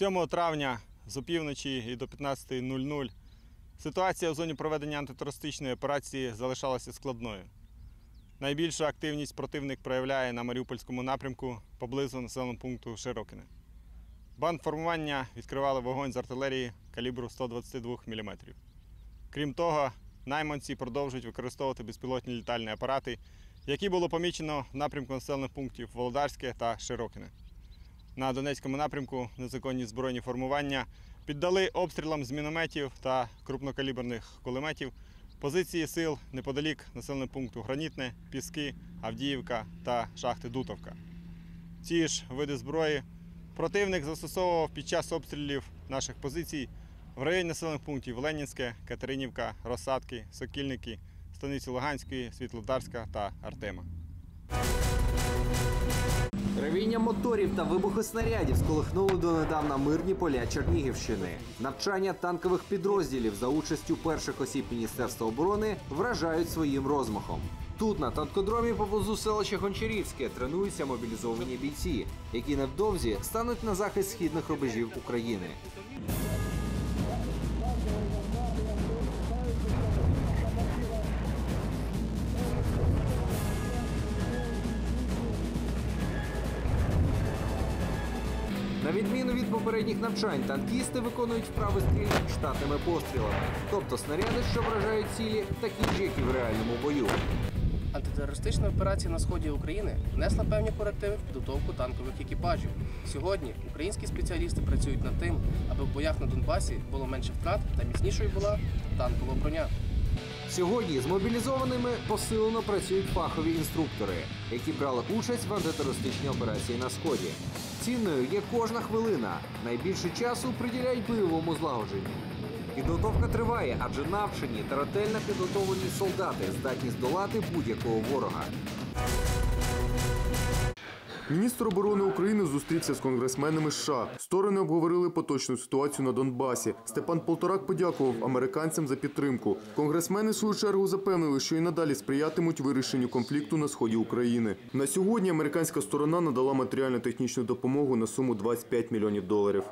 7 травня з опівночі і до 15.00 ситуація в зоні проведення антитерористичної операції залишалася складною. Найбільшу активність противник проявляє на Маріупольському напрямку поблизу населеного пункту Широкине. Бандформування відкривали вогонь з артилерії калібру 122 мм. Крім того, найманці продовжують використовувати безпілотні літальні апарати, які було помічено в напрямку населених пунктів Володарське та Широкине. На Донецькому напрямку незаконні збройні формування піддали обстрілам з мінометів та крупнокаліберних кулеметів позиції сил неподалік населеного пункту Гранітне, Піски, Авдіївка та шахти Дутовка. Ці ж види зброї противник застосовував під час обстрілів наших позицій в районі населених пунктів Ленінське, Катеринівка, Розсадки, Сокільники, Станиці Луганської, Світлодарська та Артема. Ревіння моторів та вибухи снарядів сколихнули донедавна мирні поля Чернігівщини. Навчання танкових підрозділів за участю перших осіб Міністерства оборони вражають своїм розмахом. Тут, на танкодромі поблизу селища Гончарівське, тренуються мобілізовані бійці, які невдовзі стануть на захист східних рубежів України. Відміну від попередніх навчань, танкісти виконують вправи стрільних штатними пострілами, тобто снаряди, що вражають цілі, такі ж, як і в реальному бою. Антитерористична операція на сході України внесла певні корективи в підготовку танкових екіпажів. Сьогодні українські спеціалісти працюють над тим, аби в боях на Донбасі було менше втрат та міцнішою була танкова броня. Сьогодні з мобілізованими посилено працюють фахові інструктори, які брали участь в антитерористичній операції на сході. Цінною є кожна хвилина. Найбільше часу приділяють бойовому злагодженню. Підготовка триває, адже навчені та ретельно підготовлені солдати здатні здолати будь-якого ворога. Міністр оборони України зустрівся з конгресменами США. Сторони обговорили поточну ситуацію на Донбасі. Степан Полторак подякував американцям за підтримку. Конгресмени в свою чергу запевнили, що і надалі сприятимуть вирішенню конфлікту на сході України. На сьогодні американська сторона надала матеріально-технічну допомогу на суму 25 мільйонів доларів.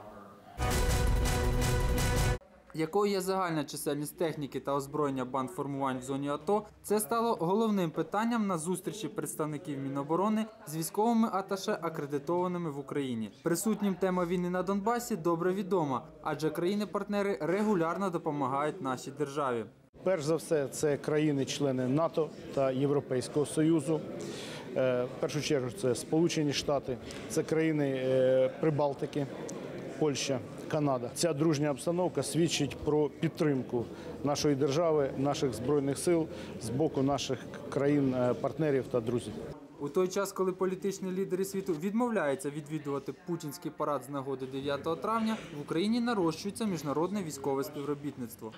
Якою є загальна чисельність техніки та озброєння бандформувань в зоні АТО, це стало головним питанням на зустрічі представників Міноборони з військовими аташе, акредитованими в Україні. Присутнім тема війни на Донбасі добре відома, адже країни-партнери регулярно допомагають нашій державі. Перш за все, це країни-члени НАТО та Європейського Союзу. Е, В першу чергу це Сполучені Штати, це країни е, Прибалтики, Польща, Канада. Ця дружня обстановка свідчить про підтримку нашої держави, наших збройних сил з боку наших країн-партнерів та друзів. У той час, коли політичні лідери світу відмовляються відвідувати путінський парад з нагоди 9 травня, в Україні нарощується міжнародне військове співробітництво.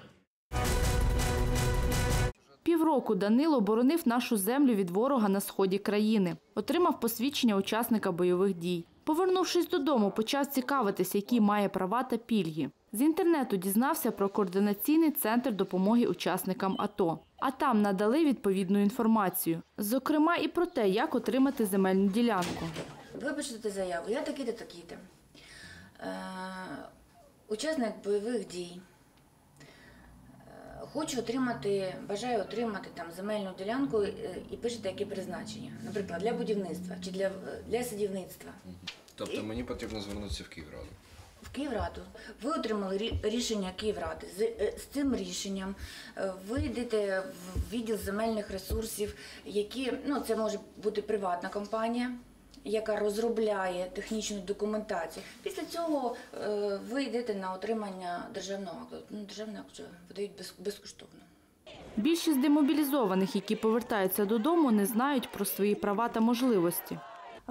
Півроку Данило боронив нашу землю від ворога на сході країни, отримав посвідчення учасника бойових дій. Повернувшись додому, почав цікавитися, які має права та пільги. З інтернету дізнався про координаційний центр допомоги учасникам АТО. А там надали відповідну інформацію, зокрема і про те, як отримати земельну ділянку. Ви заяву, я такий-то, такий-то. Е, учасник бойових дій. Хочу отримати, бажаю отримати там земельну ділянку е, і пишете, яке призначення. Наприклад, для будівництва чи для, для садівництва. Тобто мені потрібно звернутися в Київраду. В Київраду. Ви отримали рі- рішення Київради. З, е, з цим рішенням е, ви йдете в відділ земельних ресурсів, які ну це може бути приватна компанія. Яка розробляє технічну документацію. Після цього е, ви йдете на отримання державного акту. Ну, державний акт видають без, безкоштовно. Більшість демобілізованих, які повертаються додому, не знають про свої права та можливості.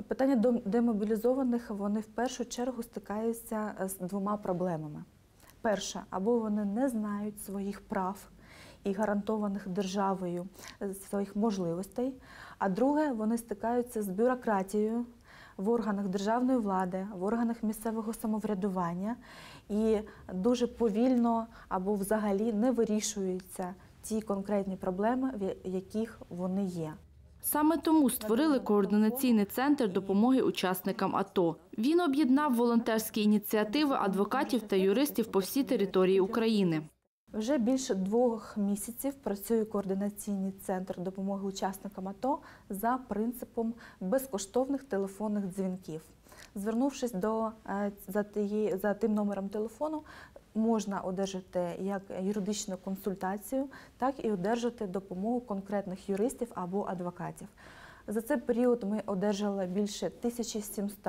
Питання дом- демобілізованих вони в першу чергу стикаються з двома проблемами. Перше, або вони не знають своїх прав і гарантованих державою е, своїх можливостей. А друге, вони стикаються з бюрократією в органах державної влади, в органах місцевого самоврядування і дуже повільно або взагалі не вирішуються ті конкретні проблеми, в яких вони є. Саме тому створили координаційний центр допомоги учасникам АТО. Він об'єднав волонтерські ініціативи адвокатів та юристів по всій території України. Вже більше двох місяців працює координаційний центр допомоги учасникам АТО за принципом безкоштовних телефонних дзвінків. Звернувшись до е, за, тієї, за тим номером телефону, можна одержати як юридичну консультацію, так і одержати допомогу конкретних юристів або адвокатів. За цей період ми одержали більше 1700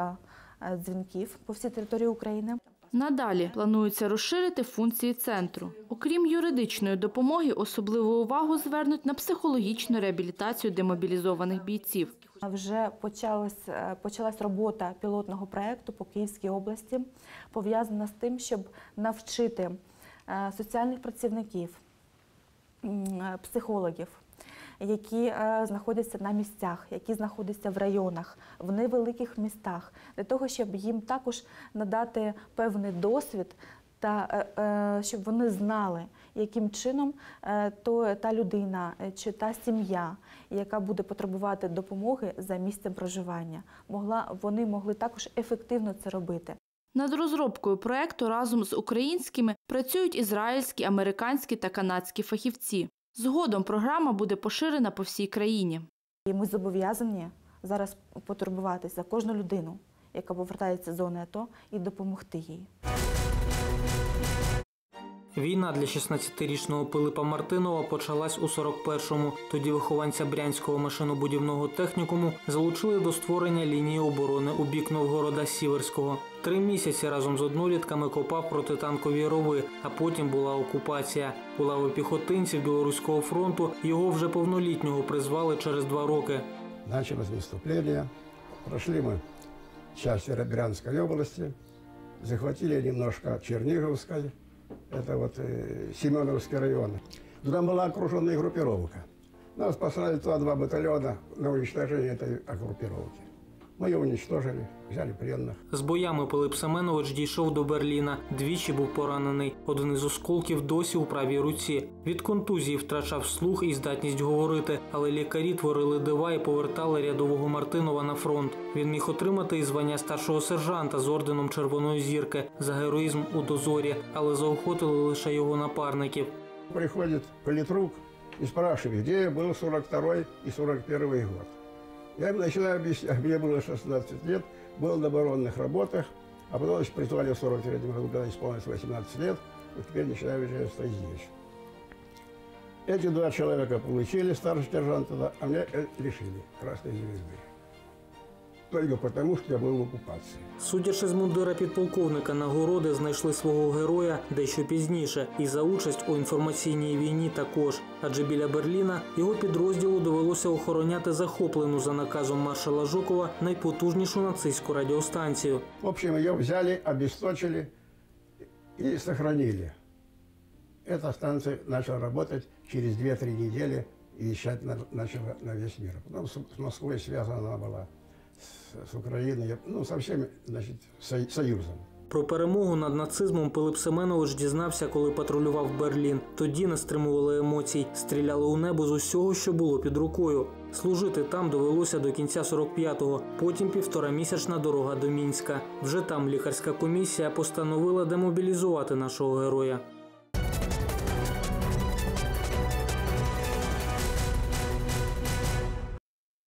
е, дзвінків по всій території України. Надалі планується розширити функції центру. Окрім юридичної допомоги, особливу увагу звернуть на психологічну реабілітацію демобілізованих бійців. Вже почалась, е, почалась робота пілотного проєкту по Київській області, пов'язана з тим, щоб навчити е, соціальних працівників, е, психологів, які е, знаходяться на місцях, які знаходяться в районах, в невеликих містах, для того, щоб їм також надати певний досвід та е, е, щоб вони знали, яким чином то та людина чи та сім'я, яка буде потребувати допомоги за місцем проживання, могла вони могли також ефективно це робити. Над розробкою проекту разом з українськими працюють ізраїльські, американські та канадські фахівці. Згодом програма буде поширена по всій країні. Ми зобов'язані зараз потурбуватися за кожну людину, яка повертається з зони АТО, і допомогти їй. Війна для 16-річного Пилипа Мартинова почалась у 41-му. Тоді вихованця Брянського машинобудівного технікуму залучили до створення лінії оборони у бік Новгорода Сіверського. Три місяці разом з однолітками копав протитанкові рови, а потім була окупація. У лави піхотинців Білоруського фронту його вже повнолітнього призвали через два роки. Началось выступление. Прошли мы часть Брянской области, захватили немножко Черниговской, это вот э, Семеновский район. Туда была окруженная группировка. Нас послали туда два батальона на уничтожение этой группировки. Мы ее уничтожили, взяли пленных. З боями Пилип Семенович дійшов до Берліна. Двічі був поранений. Один із осколків досі у правій руці. Від контузії втрачав слух і здатність говорити, але лікарі творили дива і повертали рядового Мартинова на фронт. Він міг отримати і звання старшого сержанта з орденом Червоної зірки за героїзм у дозорі, але заохотили лише його напарників. Приходит политрук и спрашивает, где я был 42 и 41 год. Я ему начинаю объяснять, мне было 16 лет, был на оборонных работах, а потом значит, призвали в 43 году, когда исполнилось 18 лет, вот теперь начинаю уже стоять здесь. Эти два человека получили старший сержант тогда, а меня э, лишили красной звезды. Только потому, что я был в оккупации. Судячи з мундира підполковника, нагороди знайшли свого героя дещо пізніше, і за участь у інформаційній війні також. Адже біля Берліна його підрозділу довелося охороняти захоплену за наказом маршала Жукова найпотужнішу нацистську радіостанцію. В общем, ее взяли, обесточили и сохранили. Эта станция начала работать через 2-3 недели и вещать на- начала на весь мир. Потом с, с Москвой связана она была, с, Украиной, ну, со всеми, союзом. Про перемогу над нацизмом Пилип Семенович дізнався, коли патрулював Берлін. Тоді не стримували емоцій, стріляли у небо з усього, що було під рукою. Служити там довелося до кінця 45-го, потім півторамісячна дорога до Мінська. Вже там лікарська комісія постановила демобілізувати нашого героя.